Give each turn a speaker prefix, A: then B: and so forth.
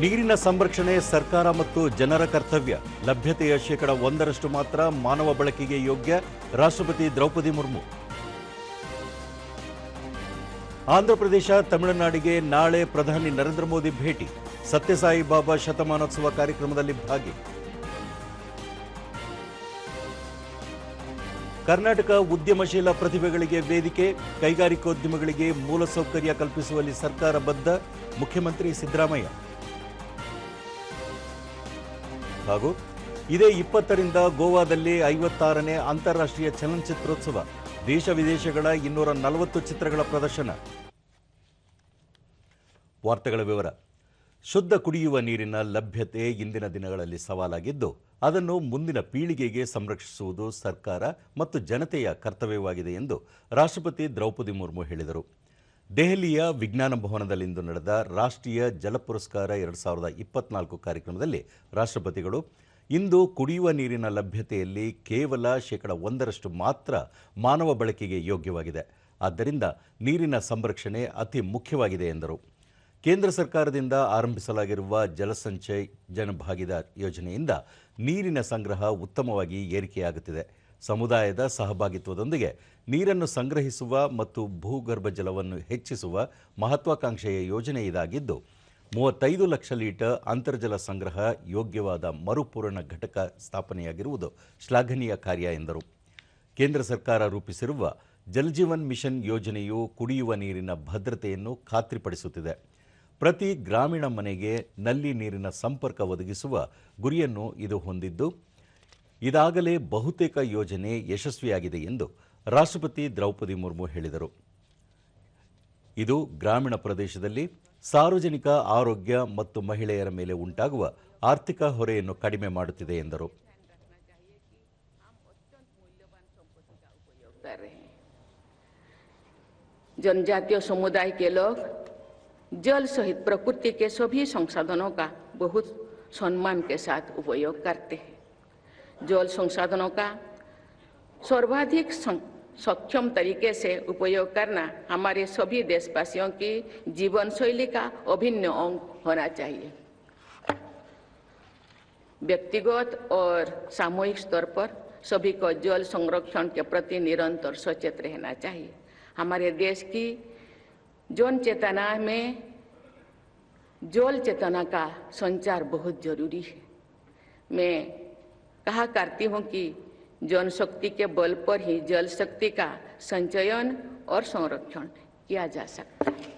A: ನೀರಿನ ಸಂರಕ್ಷಣೆ, ಸರ್ಕಾರ ಮತ್ತು ಜನರ ಕರ್ತವ್ಯ. ಲಭ್ಯತೆಯ ಶೇಕಡ ಒಂದರಷ್ಟು ಮಾತ್ರ ಮಾನವ ಬಳಕೆಗೆ ಯೋಗ್ಯ. ರಾಷ್ಟ್ರಪತಿ ದ್ರೌಪದಿ ಮುರ್ಮು. ಆಂಧ್ರಪ್ರದೇಶ ತಮಿಳುನಾಡಿಗೆ ನಾಳೆ ಪ್ರಧಾನಿ ನರೇಂದ್ರ ಮೋದಿ ಭೇಟಿ. ಸತ್ಯಸಾಯಿ ಬಾಬಾ ಶತಮಾನೋತ್ಸವ ಕಾರ್ಯಕ್ರಮದಲ್ಲಿ ಭಾಗಿ. ಕರ್ನಾಟಕ ಉದ್ಯಮಶೀಲ ಪ್ರತಿಭೆಗಳಿಗೆ ವೇದಿಕೆ, ಕೈಗಾರಿಕೋದ್ಯಮಗಳಿಗೆ ಮೂಲಸೌಕರ್ಯ ಕಲ್ಪಿಸುವಲ್ಲಿ ಸರ್ಕಾರ ಬದ್ಧ. ಮುಖ್ಯಮಂತ್ರಿ ಸಿದ್ದರಾಮಯ್ಯ. ಹಾಗೂ ಇದೇ ಇಪ್ಪತ್ತರಿಂದ ಗೋವಾದಲ್ಲಿ ಐವತ್ತಾರನೇ ಅಂತಾರಾಷ್ಟ್ರೀಯ ಚಲನಚಿತ್ರೋತ್ಸವ, ದೇಶ ವಿದೇಶಗಳ ಇನ್ನೂರ ನಲವತ್ತು ಚಿತ್ರಗಳ ಪ್ರದರ್ಶನ. ವಾರ್ತೆಗಳ ವಿವರ. ಶುದ್ಧ ಕುಡಿಯುವ ನೀರಿನ ಲಭ್ಯತೆ ಇಂದಿನ ದಿನಗಳಲ್ಲಿ ಸವಾಲಾಗಿದ್ದು, ಅದನ್ನು ಮುಂದಿನ ಪೀಳಿಗೆಗೆ ಸಂರಕ್ಷಿಸುವುದು ಸರ್ಕಾರ ಮತ್ತು ಜನತೆಯ ಕರ್ತವ್ಯವಾಗಿದೆ ಎಂದು ರಾಷ್ಟ್ರಪತಿ ದ್ರೌಪದಿ ಮುರ್ಮು ಹೇಳಿದರು. ದೆಹಲಿಯ ವಿಜ್ಞಾನ ಭವನದಲ್ಲಿಂದು ನಡೆದ ರಾಷ್ಟ್ರೀಯ ಜಲ ಪುರಸ್ಕಾರ ಎರಡು ಸಾವಿರದ ಇಪ್ಪತ್ನಾಲ್ಕು ಕಾರ್ಯಕ್ರಮದಲ್ಲಿ ರಾಷ್ಟ್ರಪತಿಗಳು ಇಂದು ಕುಡಿಯುವ ನೀರಿನ ಲಭ್ಯತೆಯಲ್ಲಿ ಕೇವಲ ಶೇಕಡ ಒಂದರಷ್ಟು ಮಾತ್ರ ಮಾನವ ಬಳಕೆಗೆ ಯೋಗ್ಯವಾಗಿದೆ. ಆದ್ದರಿಂದ ನೀರಿನ ಸಂರಕ್ಷಣೆ ಅತಿ ಮುಖ್ಯವಾಗಿದೆ ಎಂದರು. ಕೇಂದ್ರ ಸರ್ಕಾರದಿಂದ ಆರಂಭಿಸಲಾಗಿರುವ ಜಲಸಂಚಯ್ ಜನಭಾಗಿದಾರ್ ಯೋಜನೆಯಿಂದ ನೀರಿನ ಸಂಗ್ರಹ ಉತ್ತಮವಾಗಿ ಏರಿಕೆಯಾಗುತ್ತಿದೆ. ಸಮುದಾಯದ ಸಹಭಾಗಿತ್ವದೊಂದಿಗೆ ನೀರನ್ನು ಸಂಗ್ರಹಿಸುವ ಮತ್ತು ಭೂಗರ್ಭ ಜಲವನ್ನು ಹೆಚ್ಚಿಸುವ ಮಹತ್ವಾಕಾಂಕ್ಷೆಯ ಯೋಜನೆ ಇದಾಗಿದ್ದು, ಮೂವತ್ತೈದು ಲಕ್ಷ ಲೀಟರ್ ಅಂತರ್ಜಲ ಸಂಗ್ರಹ ಯೋಗ್ಯವಾದ ಮರುಪೂರಣ ಘಟಕ ಸ್ಥಾಪನೆಯಾಗಿರುವುದು ಶ್ಲಾಘನೀಯ ಕಾರ್ಯ ಎಂದರು. ಕೇಂದ್ರ ಸರ್ಕಾರ ರೂಪಿಸಿರುವ ಜಲಜೀವನ್ ಮಿಷನ್ ಯೋಜನೆಯು ಕುಡಿಯುವ ನೀರಿನ ಭದ್ರತೆಯನ್ನು ಖಾತ್ರಿಪಡಿಸುತ್ತಿದೆ. ಪ್ರತಿ ಗ್ರಾಮೀಣ ಮನೆಗೆ ನಲ್ಲಿ ನೀರಿನ ಸಂಪರ್ಕ ಒದಗಿಸುವ ಗುರಿಯನ್ನು ಇದು ಹೊಂದಿದ್ದು ಇದಾಗಲೇ ಬಹುತೇಕ ಯೋಜನೆ ಯಶಸ್ವಿಯಾಗಿದೆ ಎಂದು ರಾಷ್ಟ್ರಪತಿ ದ್ರೌಪದಿ ಮುರ್ಮು ಹೇಳಿದರು ಇದು ಗ್ರಾಮೀಣ ಪ್ರದೇಶದಲ್ಲಿ ಸಾರ್ವಜನಿಕ ಆರೋಗ್ಯ ಮತ್ತು ಮಹಿಳೆಯರ ಮೇಲೆ ಉಂಟಾಗುವ ಆರ್ಥಿಕ ಹೊರೆಯನ್ನು ಕಡಿಮೆ ಮಾಡುತ್ತಿದೆ ಎಂದರು
B: कर रहे हैं जनजातीय समुदाय के लोग जल सहित प्रकृति के सभी संसाधनों का बहुत सम्मान के साथ उपयोग करते हैं जल संसाधनों का सर्वाधिक सक्षम तरीके से उपयोग करना हमारे सभी देशवासियों की जीवन शैली का अभिन्न अंग होना चाहिए। व्यक्तिगत और सामूहिक स्तर पर सभी को जल संरक्षण के प्रति निरंतर सचेत रहना चाहिए। हमारे देश की जन चेतना में जल चेतना का संचार बहुत ज़रूरी है। मैं कहा करती हूँ कि जनशक्ति के बल पर ही जल शक्ति का संचयन और संरक्षण किया जा सकता है।